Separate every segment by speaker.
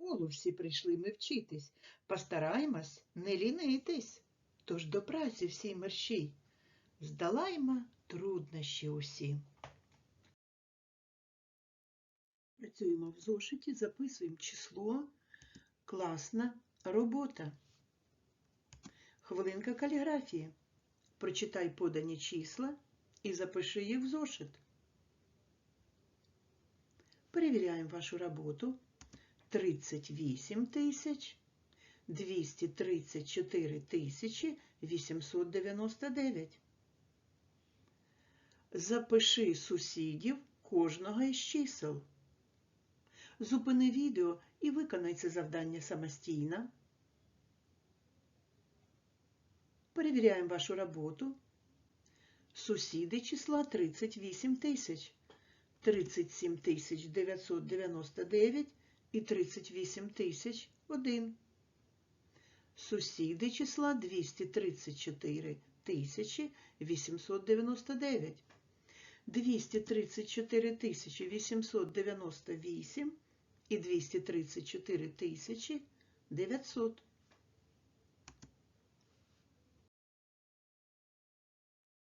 Speaker 1: школу всі прийшли ми вчитись, постараємось не лінитись. Тож до праці всій мерщій, здолаємо труднощі усі. Працюємо в зошиті, записуємо число, класна робота. Хвилинка каліграфії. Прочитай подані числа і запиши їх в зошит. Перевіряємо вашу роботу. 38 тисяч 234 тисячі 899. Запиши сусідів кожного із чисел. Зупини відео і виконай це завдання самостійно. Перевіряємо вашу роботу. Сусіди числа 38 тисяч, 37 тисяч 999 і 38 тисяч 1. Сусіди числа 234 тисячі 899, 234 тисячі 898 і 234 тисячі 900.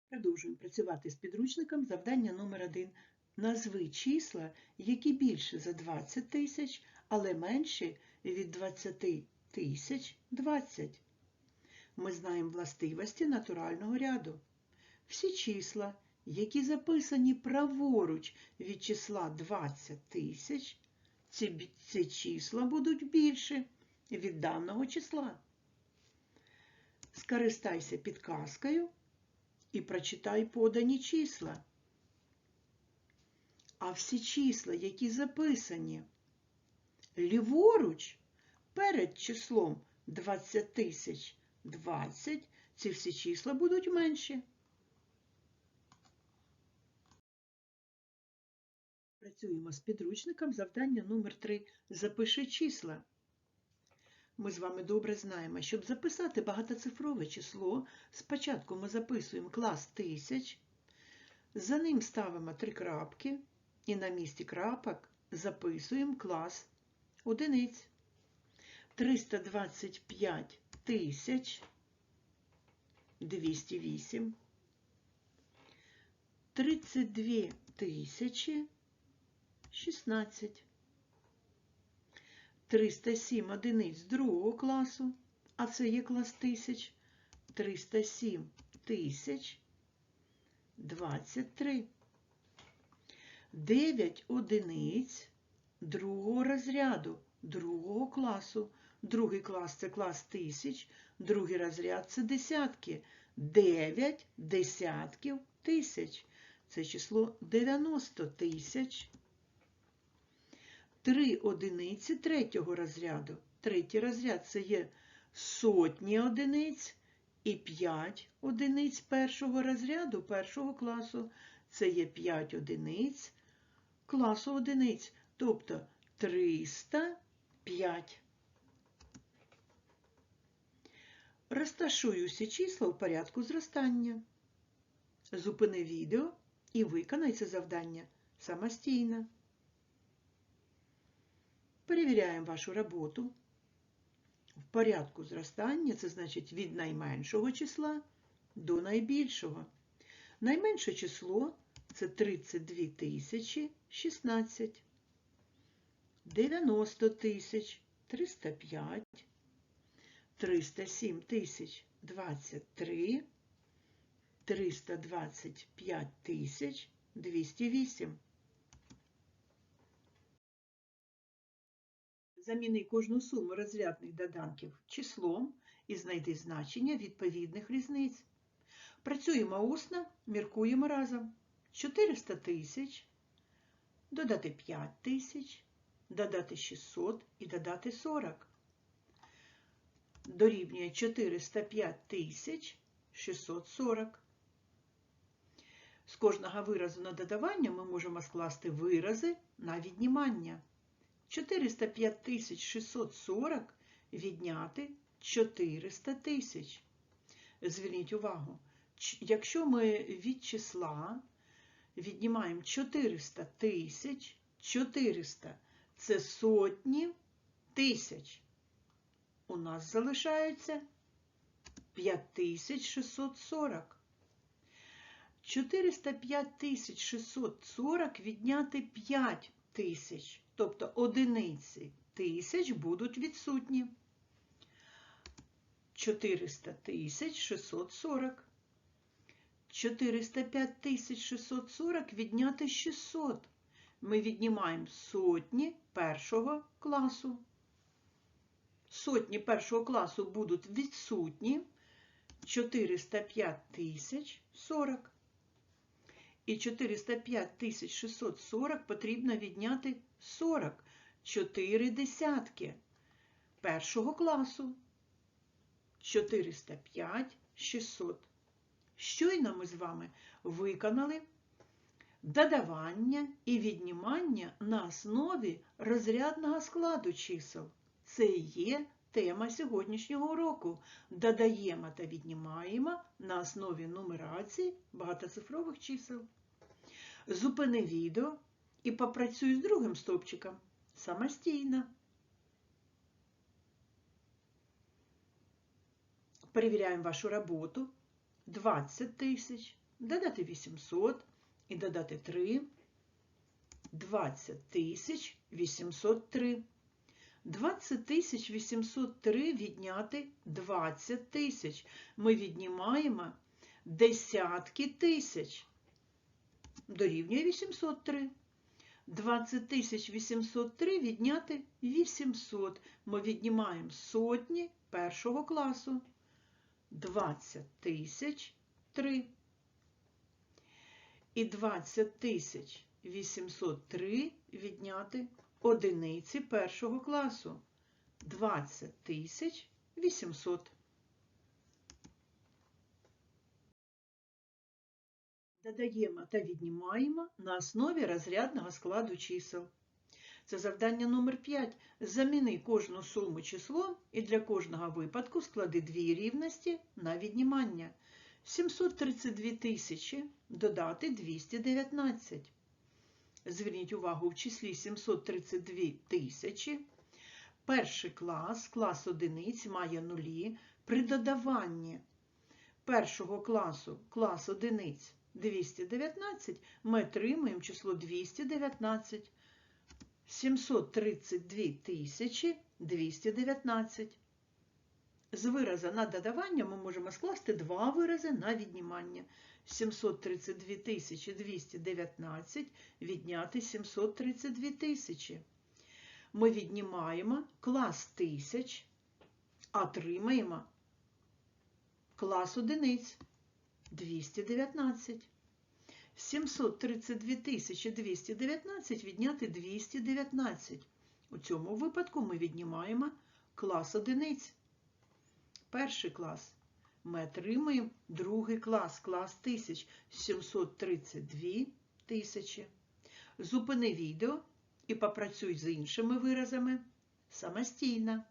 Speaker 1: Продовжуємо працювати з підручником. Завдання номер 1. Назви числа, які більше за 20 тисяч, але менші від 20 тисяч 20. Ми знаємо властивості натурального ряду. Всі числа, які записані праворуч від числа 20 тисяч, ці, ці числа будуть більше від даного числа. Скористайся підказкою і прочитай подані числа. А всі числа, які записані ліворуч перед числом 20 тисяч 20, ці всі числа будуть менші. Працюємо з підручником. Завдання номер 3. Запиши числа. Ми з вами добре знаємо, щоб записати багатоцифрове число, спочатку ми записуємо клас тисяч, за ним ставимо три крапки і на місці крапок записуємо клас одиниць. 325 тисяч 208, 32 тисячі 16. 307 одиниць другого класу, а це є клас тисяч, 307 тисяч 23. 9 одиниць другого розряду, другого класу. Другий клас це клас тисяч, другий розряд це десятки. 9 десятків тисяч. Це число 90 тисяч. Три одиниці третього розряду. Третій розряд це є сотні одиниць і 5 одиниць першого розряду першого класу. Це є 5 одиниць класу одиниць, тобто 305. Розташую усі числа в порядку зростання. Зупини відео і виконай це завдання самостійно. Перевіряємо вашу роботу. В порядку зростання, це значить від найменшого числа до найбільшого. Найменше число це 32 тисячі 16, 90 тисяч 305, 307 тисяч 23, 325 тисяч 208. Заміни кожну суму розрядних доданків числом і знайди значення відповідних різниць. Працюємо усно, міркуємо разом. 400 тисяч, додати 5 тисяч, додати 600 і додати 40. Дорівнює 405 тисяч 640. З кожного виразу на додавання ми можемо скласти вирази на віднімання. 405 тисяч 640 відняти 400 тисяч. Зверніть увагу, якщо ми від числа віднімаємо 400 тисяч, 400 це сотні тисяч. У нас залишається 5640. 405 640 відняти 5 тисяч, тобто одиниці тисяч будуть відсутні. 400 тисяч 640. 405 тисяч 640 відняти 600. Ми віднімаємо сотні першого класу. Сотні першого класу будуть відсутні. 405 тисяч 40. І 405 тисяч 640 потрібно відняти 40. 4 десятки першого класу. 405 600. Щойно ми з вами виконали додавання і віднімання на основі розрядного складу чисел. Це є тема сьогоднішнього уроку. Додаємо та віднімаємо на основі нумерації багатоцифрових чисел. Зупини відео і попрацюй з другим стовпчиком самостійно. Перевіряємо вашу роботу. 20 тисяч, додати 800 і додати 3. 20 тисяч 803. 20 803 відняти 20 тисяч. Ми віднімаємо десятки тисяч. Дорівнює 803. 20 803 відняти 800. Ми віднімаємо сотні першого класу. 20 тисяч 3. І 20 тисяч 803 відняти одиниці першого класу. 20 тисяч 800. Додаємо та віднімаємо на основі розрядного складу чисел. Це завдання номер 5. Заміни кожну суму числом і для кожного випадку склади дві рівності на віднімання. 732 тисячі додати 219. Зверніть увагу, в числі 732 тисячі. Перший клас, клас одиниць, має нулі. При додаванні першого класу, клас одиниць 219, ми отримуємо число 219. 732 тисячі 219. З вираза на додавання ми можемо скласти два вирази на віднімання. 732 219 відняти 732 тисячі. Ми віднімаємо клас тисяч, отримаємо клас одиниць 219. 732 219 відняти 219. У цьому випадку ми віднімаємо клас одиниць. Перший клас. Ми отримаємо другий клас, клас тисяч 732 тисячі. Зупини відео і попрацюй з іншими виразами самостійно.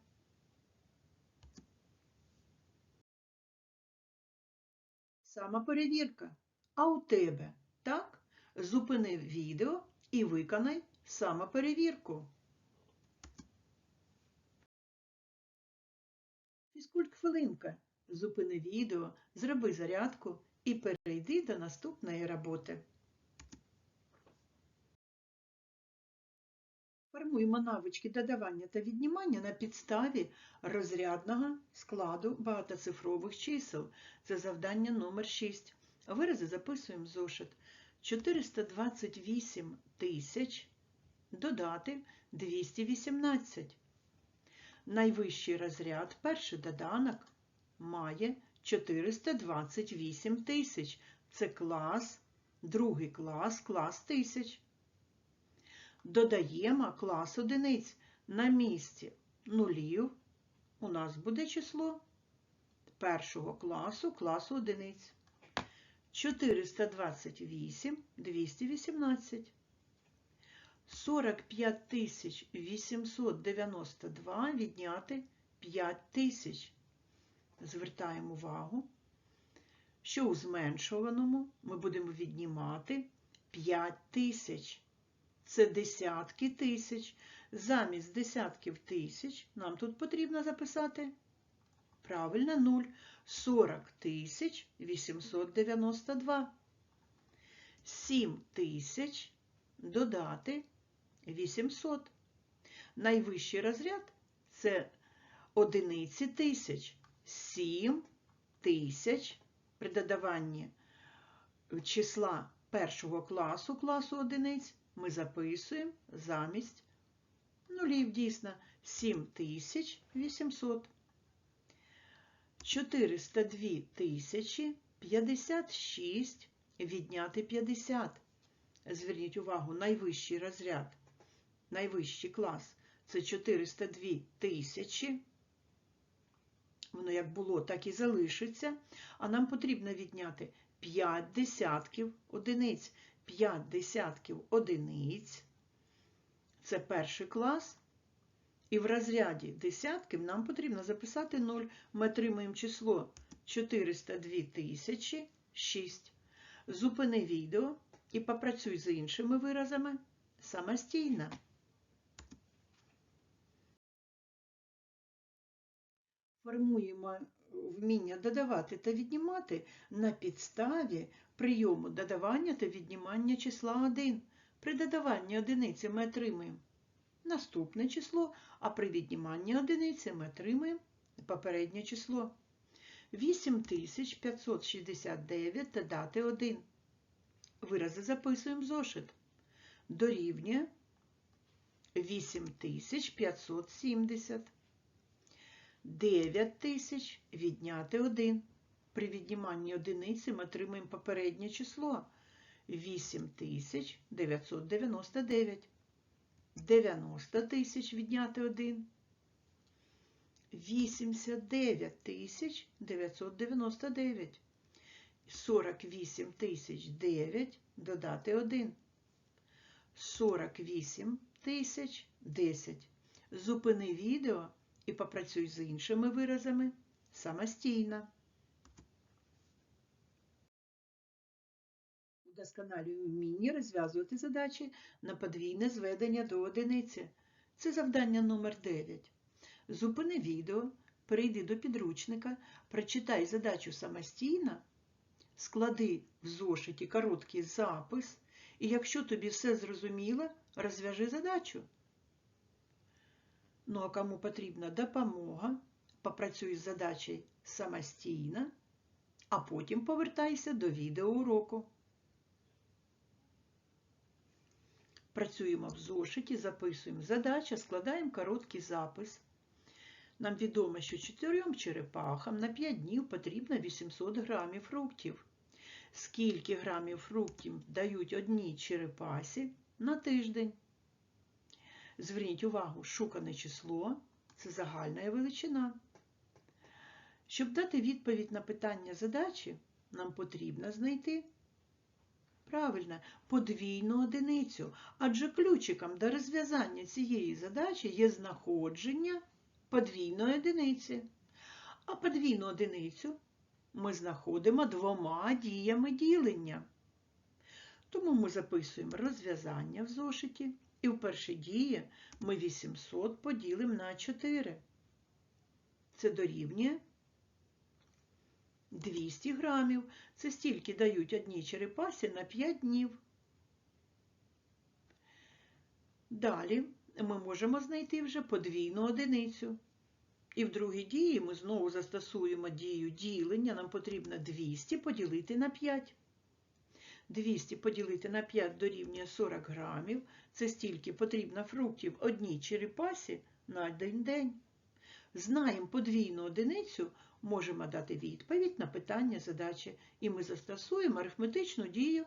Speaker 1: Самоперевірка. А у тебе, так? Зупини відео і виконай самоперевірку. Фізкульт хвилинка. Зупини відео, зроби зарядку і перейди до наступної роботи. Формуємо навички додавання та віднімання на підставі розрядного складу багатоцифрових чисел. Це завдання номер 6. Вирази записуємо зошит. 428 тисяч додати 218. Найвищий розряд, перший доданок, має 428 тисяч. Це клас, другий клас, клас тисяч. Додаємо клас одиниць. На місці нулів у нас буде число першого класу, класу одиниць. 428 218. 45 892 відняти 5 тисяч. Звертаємо увагу, що у зменшуваному ми будемо віднімати 5 тисяч. це десятки тисяч. Замість десятків тисяч нам тут потрібно записати правильно 0. 40 тисяч 892. 7 тисяч додати 800. Найвищий розряд це одиниці тисяч. 7 тисяч при додаванні числа першого класу, класу одиниць, ми записуємо замість нулів дійсно 7800. 402 тисячі 56 відняти 50. Зверніть увагу, найвищий розряд, найвищий клас це 402 тисячі. Воно як було, так і залишиться. А нам потрібно відняти 5 десятків одиниць. 5 десятків одиниць. Це перший клас. І в розряді десятків нам потрібно записати 0. Ми отримуємо число 402 тисячі 6. Зупини відео і попрацюй з іншими виразами самостійно. Формуємо вміння додавати та віднімати на підставі прийому додавання та віднімання числа 1. При додаванні одиниці ми отримуємо наступне число, а при відніманні одиниці ми отримуємо попереднє число. 8569 додати 1. Вирази записуємо в зошит. Дорівнює 8570. 9 тисяч відняти 1. При відніманні одиниці ми отримаємо попереднє число 8999. 90 тисяч відняти 1. 89 тисяч 999. 48 тисяч 9 додати 1. 48 тисяч 10. Зупини відео і попрацюй з іншими виразами самостійно. Удосконалюй вміння розв'язувати задачі на подвійне зведення до одиниці. Це завдання номер 9. Зупини відео, перейди до підручника, прочитай задачу самостійно, склади в зошиті короткий запис, і якщо тобі все зрозуміло, розв'яжи задачу. Ну а кому потрібна допомога, попрацюй з задачею самостійно, а потім повертайся до відеоуроку. Працюємо в зошиті, записуємо задача, складаємо короткий запис. Нам відомо, що чотирьом черепахам на 5 днів потрібно 800 грамів фруктів. Скільки грамів фруктів дають одній черепасі на тиждень? Зверніть увагу, шукане число це загальна величина. Щоб дати відповідь на питання задачі, нам потрібно знайти правильно, подвійну одиницю, адже ключиком до розв'язання цієї задачі є знаходження подвійної одиниці. А подвійну одиницю ми знаходимо двома діями ділення. Тому ми записуємо розв'язання в зошиті. І в першій дії ми 800 поділимо на 4. Це дорівнює 200 грамів. Це стільки дають одній черепасі на 5 днів. Далі ми можемо знайти вже подвійну одиницю. І в другій дії ми знову застосуємо дію ділення. Нам потрібно 200 поділити на 5. 200 поділити на 5 дорівнює 40 грамів. Це стільки потрібно фруктів одній черепасі на один день. Знаємо подвійну одиницю, можемо дати відповідь на питання задачі. І ми застосуємо арифметичну дію.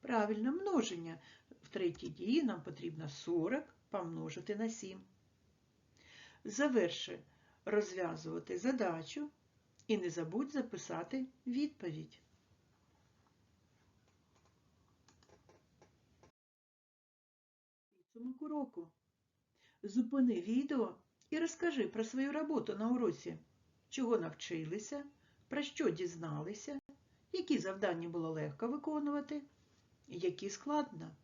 Speaker 1: Правильно, множення. В третій дії нам потрібно 40 помножити на 7. Заверши розв'язувати задачу і не забудь записати відповідь. Підсумок уроку. Зупини відео і розкажи про свою роботу на уроці, чого навчилися, про що дізналися, які завдання було легко виконувати, які складно.